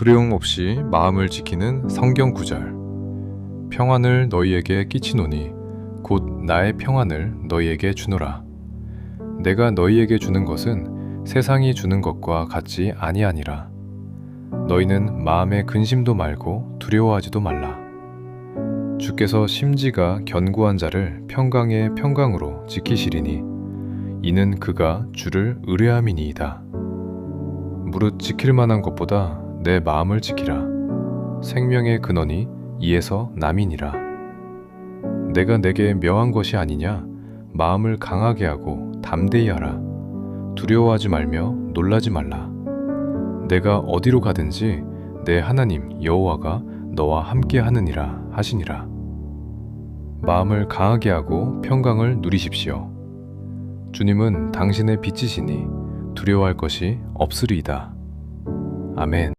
두려움 없이 마음을 지키는 성경 구절. 평안을 너희에게 끼치노니 곧 나의 평안을 너희에게 주노라. 내가 너희에게 주는 것은 세상이 주는 것과 같지 아니하니라. 너희는 마음에 근심도 말고 두려워하지도 말라. 주께서 심지가 견고한 자를 평강의 평강으로 지키시리니 이는 그가 주를 의뢰함이니이다. 무릇 지킬 만한 것보다 내 마음을 지키라. 생명의 근원이 이에서 남이니라. 내가 내게 명한 것이 아니냐? 마음을 강하게 하고 담대히 하라. 두려워하지 말며 놀라지 말라. 내가 어디로 가든지 내 하나님 여호와가 너와 함께 하느니라 하시니라. 마음을 강하게 하고 평강을 누리십시오. 주님은 당신의 빛이시니 두려워할 것이 없으리이다. 아멘.